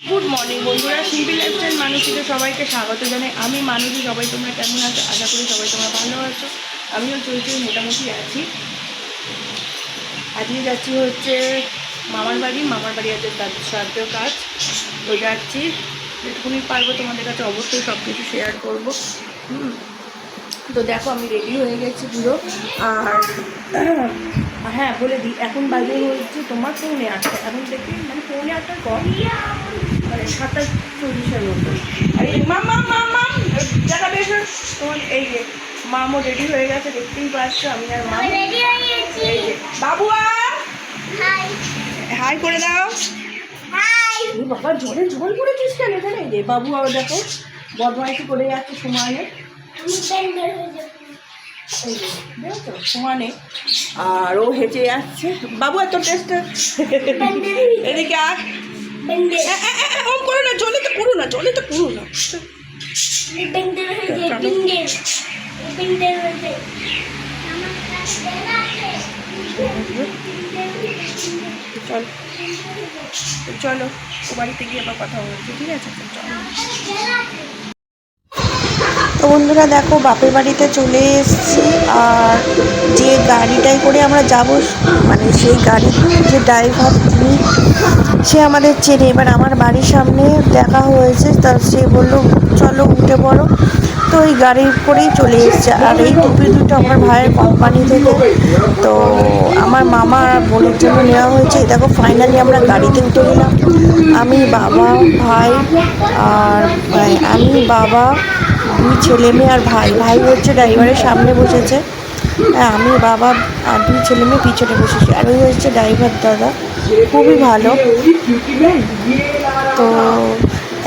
Good morning বন্ধুরা। Simple lifestyle মানুষকে সবাইকে স্বাগত জানাই। আমি মানুষই সবাই তোমরা কেমন আছো? আশা করি সবাই তোমরা ভালো আছো। আমিও চলছি মোটামুটি আছি। আজকে যাচ্ছি হচ্ছে মামার বাড়ি। মামার বাড়ি আছে শ্রাদ্ধ কাজ। তো যাচ্ছি। যেটুকুনি পারব তোমাদের কাছে অবশ্যই সব কিছু শেয়ার করব তো দেখো, আমি রেডি হয়ে গেছি পুরো। আর হ্যাঁ বলে দিই। এখন বাজে হচ্ছে তোমার পৌনে আটটা। এখন থেকে মানে পৌনে আটটার পর মানে সাতাশ চল্লিশের মতো আর এই মাম মাম মাম মাম জায়গা বেশ তোমার এই যে মামও রেডি হয়ে গেছে দেখতেই পাচ্ছ আমি আর মাম যে বাবুয়া হাই হাই করে দাও। বাবা জলে জল পড়েছিস কেন এখানে? বাবু আবার দেখো বদমাইশি করে যাচ্ছে সময়ে সমানে আর ও যাচ্ছে। বাবু এত টেস্ট এদিকে আর ওম করো না জলে তো পুরো না জলে তো পুরো না। চল চলো ও বাড়িতে গিয়ে আবার কথা বলছি ঠিক আছে? চলো। তো বন্ধুরা দেখো, বাপের বাড়িতে চলে এসেছি। আর যে গাড়িটাই করে আমরা যাব মানে সেই গাড়ির যে ড্রাইভার তিনি সে আমাদের চেনে। এবার আমার বাড়ির সামনে দেখা হয়েছে, তা সে বলল, চলো, উঠে পড়ো। তো ওই গাড়ির করেই চলে এসেছে। আর এই টুপি দুটো আমার ভাইয়ের কোম্পানি থেকে। তো আমার মামা আর বোনের জন্য নেওয়া হয়েছে। এই দেখো ফাইনালি আমরা গাড়িতে উঠে গেলাম। আমি, বাবা, ভাই আর মানে আমি, বাবা, দুই ছেলে মেয়ে আর ভাই। ভাই হচ্ছে ড্রাইভারের সামনে বসেছে। হ্যাঁ আমি, বাবা আর দুই ছেলে মেয়ে পিছনে বসেছি। আর ওই হচ্ছে ড্রাইভার দাদা। খুবই ভালো। তো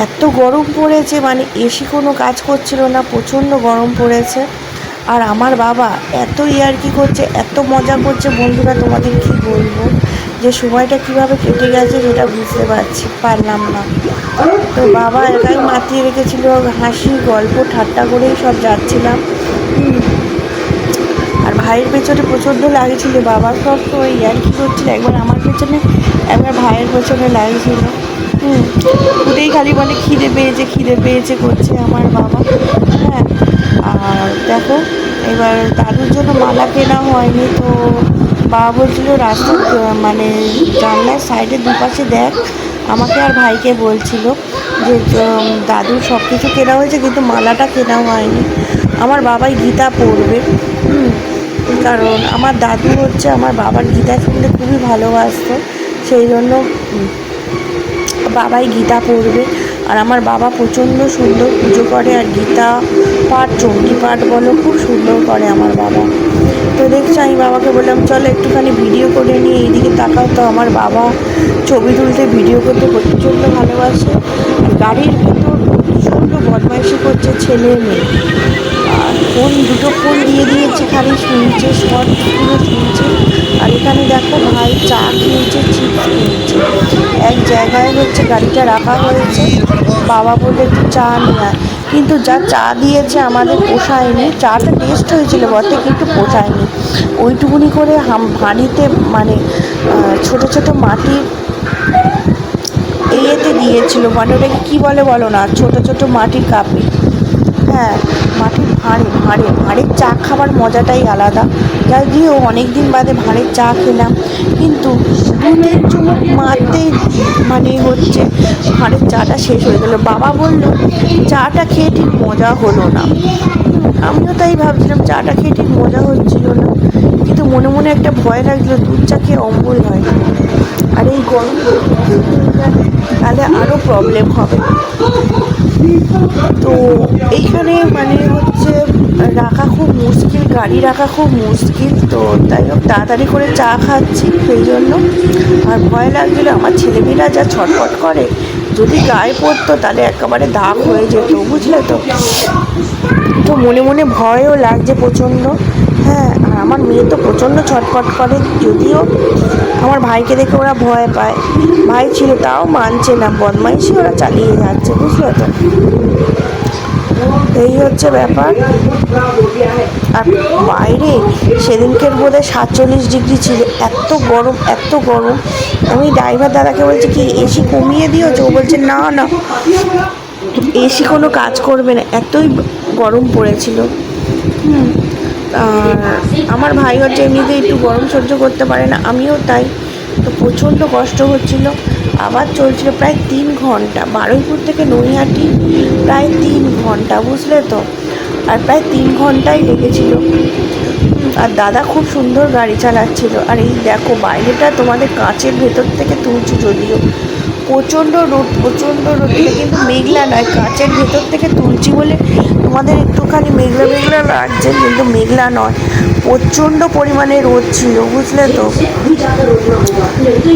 এত গরম পড়েছে মানে এসি কোনো কাজ করছিল না, প্রচণ্ড গরম পড়েছে। আর আমার বাবা এত ইয়ার্কি করছে, এত মজা করছে। বন্ধুরা, তোমাদের কি বলব? যে সময়টা কীভাবে কেটে গেছে সেটা বুঝতে পারছি, পারলাম না। তো বাবা একাই মাতিয়ে রেখেছিল, হাসি, গল্প, ঠাট্টা করেই সব যাচ্ছিলাম। আর ভাইয়ের পেছনে প্রচণ্ড লাগছিল বাবার সব তো ইয়ার্কি করছিল, একবার আমার পেছনে, একবার ভাইয়ের পেছনে লাগছিল। উঠেই খালি বলে, খিদে পেয়েছে খিদে পেয়েছে করছে আমার বাবা। হ্যাঁ আর দেখো, এবার দাদুর জন্য মালা কেনা হয়নি, তো বাবা বলছিল, রাস্তা মানে জানলার সাইডে দুপাশে দেখ। আমাকে আর ভাইকে বলছিল যে দাদুর সব কিছু কেনা হয়েছে, কিন্তু মালাটা কেনা হয়নি। আমার বাবাই গীতা পড়বে। কারণ আমার দাদু হচ্ছে, আমার বাবার গীতা শুনতে খুবই ভালোবাসতো, সেই জন্য বাবাই গীতা পড়বে। আর আমার বাবা প্রচণ্ড সুন্দর পুজো করে, আর গীতা পাঠ, চণ্ডী পাঠ বলো, খুব সুন্দর করে আমার বাবা। তো দেখছ, আমি বাবাকে বললাম, চলো একটুখানি ভিডিও করে নিয়ে এইদিকে তাকাও তো, আমার বাবা ছবি তুলতে ভিডিও করতে প্রচণ্ড ভালোবাসে। আর গাড়ির ভিতর প্রচণ্ড বদমাইশি করছে ছেলে মেয়ে। আর ফোন, দুটো ফোন দিয়ে দিয়েছে খালি, শুনছে পুরো শুনছে। আর এখানে দেখো ভাই, চা খেয়েছে চিপস খেয়েছে। এক জায়গায় হচ্ছে গাড়িটা রাখা হয়েছে। বাবা বলে একটু চা নিয়ে আয়। কিন্তু যা চা দিয়েছে আমাদের পোষায়নি। চাটা টেস্ট হয়েছিল বটে, কিন্তু পোষায়নি। ওইটুকুনি করে হাঁড়িতে মানে ছোট ছোট মাটির ইয়েতে দিয়েছিল। মানে ওটাকে কী বলে বলো না? ছোট ছোট মাটির কাপে হ্যাঁ মাটির ভাঁড়ে ভাঁড়ে, ভাঁড়ের চা খাবার মজাটাই আলাদা। যাই দিয়েও অনেক দিন বাদে ভাঁড়ের চা খেলাম। কিন্তু দু তিন চুমুক মারতেই মানে হচ্ছে ভাঁড়ের চাটা শেষ হয়ে গেলো। বাবা বলল, চাটা খেয়ে ঠিক মজা হলো না। আমিও তাই ভাবছিলাম, চাটা খেয়ে ঠিক মজা হচ্ছিল না। কিন্তু মনে মনে একটা ভয় লাগছিল দুধ চা খেয়ে অম্বল হয়। আর এই গরম তাহলে আরও প্রবলেম হবে। তো এইখানে মানে হচ্ছে রাখা খুব মুশকিল, গাড়ি রাখা খুব মুশকিল, তো তাই হোক, তাড়াতাড়ি করে চা খাচ্ছি সেই জন্য। আর ভয় লাগছিল, আমার ছেলেমেয়েরা যা ছটফট করে, যদি গায়ে পড়তো তাহলে একেবারে দাগ হয়ে যেত, বুঝলে তো? তো মনে মনে ভয়ও লাগছে প্রচণ্ড। হ্যাঁ আর আমার মেয়ে তো প্রচণ্ড ছটফট করে, যদিও আমার ভাইকে দেখে ওরা ভয় পায়। ভাই ছিল, তাও মানছে না, বদমাইশি ওরা চালিয়ে যাচ্ছে, বুঝলে তো? এই হচ্ছে ব্যাপার। আর বাইরে সেদিনকের বোধহয় সাতচল্লিশ ডিগ্রি ছিল, এত গরম এত গরম। আমি ড্রাইভার দাদাকে বলছি, কি এসি কমিয়ে দিয়েছ ও বলছে, না না। এসি কোনো কাজ করবে না, এতই গরম পড়েছিল। হুম। আমার ভাই হচ্ছে এমনিতে একটু গরম সহ্য করতে পারে না, আমিও তাই। তো প্রচণ্ড কষ্ট হচ্ছিল। আবার চলছিল প্রায় তিন ঘণ্টা। বারুইপুর থেকে নৈহাটি প্রায় তিন ঘণ্টা, বুঝলে তো? আর প্রায় তিন ঘন্টাই লেগেছিল। আর দাদা খুব সুন্দর গাড়ি চালাচ্ছিল। আর এই দেখো, বাইরেটা তোমাদের কাঁচের ভেতর থেকে তুলছি যদিও। প্রচণ্ড রোদ প্রচণ্ড রোদ। এটা কিন্তু মেঘলা নয়, কাঁচের ভেতর থেকে তুলছি বলে তোমাদের একটুখানি মেঘলা মেঘলা লাগছে, কিন্তু মেঘলা নয়। প্রচণ্ড পরিমাণে রোদ ছিল, বুঝলে তো?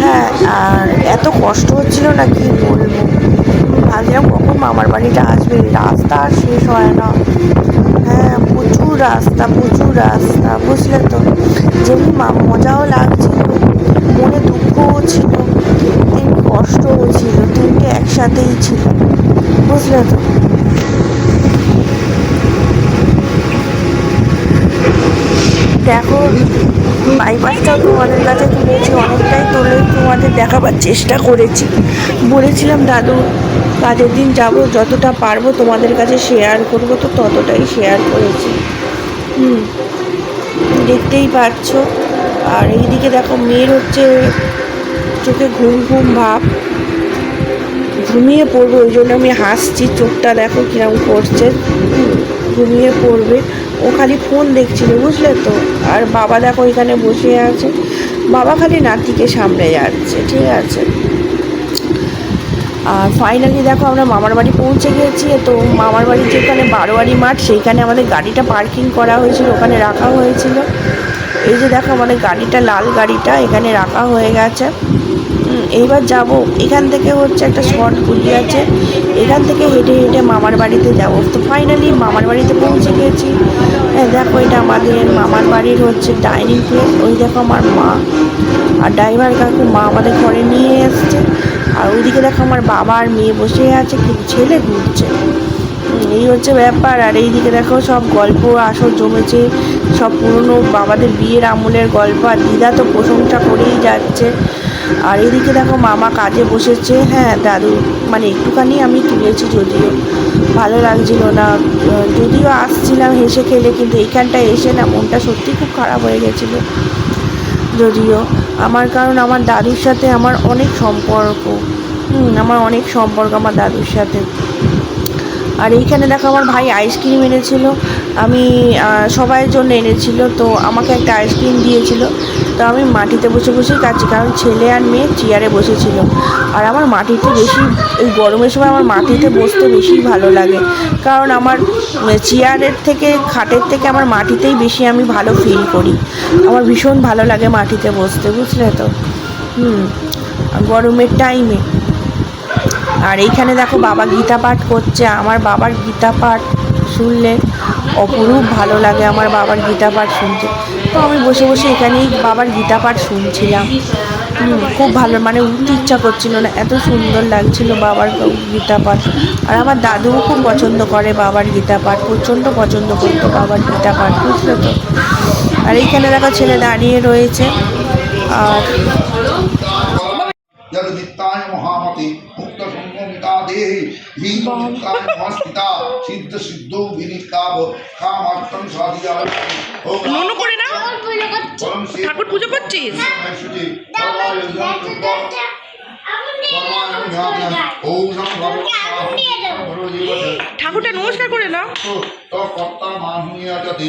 হ্যাঁ আর এত কষ্ট হচ্ছিল না কি বলব? ভাবছিলাম কখন মামার বাড়িটা আসবে, রাস্তা আর শেষ হয় না। হ্যাঁ প্রচুর রাস্তা প্রচুর রাস্তা, বুঝলে তো? যেমনি মজাও লাগছিল। মনে দুঃখও ছিল তেমনি কষ্টও ছিল, তিনটে একসাথেই ছিল। বুঝলে তো? দেখো বাইপাসটাও তোমাদের কাছে তুলেছি, অনেকটাই তুলে, তোমাদের দেখাবার চেষ্টা করেছি। বলেছিলাম, দাদু, কাজের দিন যাব, যতটা পারব তোমাদের কাছে শেয়ার করব। তো ততটাই শেয়ার করেছি। হুম, দেখতেই পাচ্ছ। আর এইদিকে দেখো মেয়ের হচ্ছে চোখে ঘুম ঘুম ভাব। ঘুমিয়ে পড়বে, ওই জন্য আমি হাসছি, চোখটা দেখো কিরম করছে। ঘুমিয়ে পড়বে। ও খালি ফোন দেখছিল, বুঝলে তো? আর বাবা দেখো এখানে বসে আছে। বাবা খালি নাতিকে সামনে যাচ্ছে, ঠিক আছে? আর ফাইনালি দেখো আমরা মামার বাড়ি পৌঁছে গেছি। তো মামার বাড়ির যেখানে বারোয়ারি মাঠ, সেইখানে আমাদের গাড়িটা পার্কিং করা হয়েছিল, ওখানে রাখা হয়েছিল। এই যে দেখো আমাদের গাড়িটা, লাল গাড়িটা এখানে রাখা হয়ে গেছে। এইবার যাব। এখান থেকে হচ্ছে একটা শর্ট গুলি আছে। এখান থেকে হেঁটে হেঁটে মামার বাড়িতে যাব। তো ফাইনালি মামার বাড়িতে পৌঁছে গেছি। হ্যাঁ দেখো এটা আমাদের মামার বাড়ির হচ্ছে ডাইনিং প্লেস ওই দেখো আমার মা। আর ড্রাইভার কাকু, মা আমাদের ঘরে নিয়ে এসছে। আর ওইদিকে দেখো আমার বাবা আর মেয়ে বসে আছে। কিন্তু ছেলে ঘুরছে। এই হচ্ছে ব্যাপার। আর এইদিকে দেখো সব গল্প, আসর জমেছে, সব পুরনো বাবাদের বিয়ের আমলের গল্প, আর দিদা তো প্রশংসা করেই যাচ্ছে। আর এদিকে দেখো মামা কাজে বসেছে। হ্যাঁ দাদু মানে একটুখানি আমি তুলেছি যদিও। ভালো লাগছিল না। যদিও আসছিলাম হেসে খেলে, কিন্তু এইখানটায় এসে না মনটা সত্যি খুব খারাপ হয়ে গেছিল। যদিও আমার কারণ আমার দাদুর সাথে আমার অনেক সম্পর্ক। হুম, আমার অনেক সম্পর্ক আমার দাদুর সাথে। আর এইখানে দেখো আমার ভাই আইসক্রিম এনেছিল। আমি সবাইয়ের জন্য এনেছিল, তো আমাকে একটা আইসক্রিম দিয়েছিল। তো আমি মাটিতে বসে বসেই খাচ্ছি, কারণ ছেলে আর মেয়ে চেয়ারে বসেছিল। আর আমার মাটিতে বেশি, এই গরমের সময় আমার মাটিতে বসতে বেশি ভালো লাগে। কারণ আমার চেয়ারের থেকে, খাটের থেকে আমার মাটিতেই বেশি আমি ভালো ফিল করি। আমার ভীষণ ভালো লাগে মাটিতে বসতে, বুঝলে তো? হুম, গরমের টাইমে আর এইখানে দেখো বাবা গীতা পাঠ করছে। আমার বাবার গীতা পাঠ শুনলে অপরূপ ভালো লাগে আমার বাবার গীতা পাঠ শুনতে। তো আমি বসে বসে এখানেই বাবার গীতা পাঠ শুনছিলাম। খুব ভালো মানে উঠতে ইচ্ছা করছিল না, এত সুন্দর লাগছিল বাবার গীতা পাঠ। আর আমার দাদুও খুব পছন্দ করে বাবার গীতা পাঠ, প্রচণ্ড পছন্দ করতো বাবার গীতা পাঠ, বুঝলো তো? আর এইখানে দেখো ছেলে দাঁড়িয়ে রয়েছে। আর यद नित्याय महामते मुक्त संगमिता देहि हीत मुक्ताय महास्थिता सिद्ध सिद्धो विनिकाव कामार्थं साधिया ओम ননু করে না আমার পুজো করছি परम से ঠাকুর পুজো করছিস ऐश्वर्य सर्वाय यज्ञ ओम नमः भगवते ঠাকুরটা নমস্কার করে নাও তো কর্তা মাহুয়া যাতে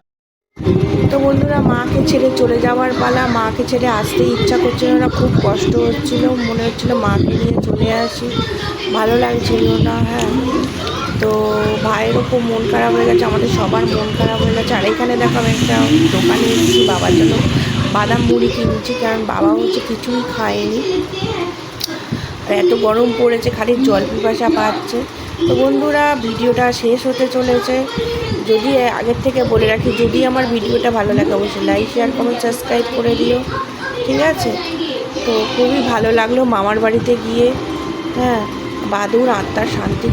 তো বন্ধুরা, মাকে ছেড়ে চলে যাওয়ার পালা। মাকে ছেড়ে আসতে ইচ্ছা করছিল না, খুব কষ্ট হচ্ছিল। মনে হচ্ছিল মাকে নিয়ে চলে আসি। ভালো লাগছিল না হ্যাঁ। তো ভাইয়েরও খুব মন খারাপ হয়ে গেছে, আমাদের সবার মন খারাপ হয়ে গেছে। আর এখানে দেখো, আমি একটা দোকানে এসেছি বাবার জন্য বাদাম মুড়ি কিনছি, কারণ বাবা হচ্ছে কিছুই খায়নি। আর এত গরম পড়েছে, খালি জল পিপাসা পাচ্ছে। তো বন্ধুরা, ভিডিওটা শেষ হতে চলেছে। যদি আগের থেকে বলে রাখি, যদি আমার ভিডিওটা ভালো লাগে, অবশ্যই লাইক শেয়ার কমেন্ট সাবস্ক্রাইব করে দিও। ঠিক আছে? তো খুবই ভালো লাগল মামার বাড়িতে গিয়ে। হ্যাঁ বাদুর আত্মার শান্তি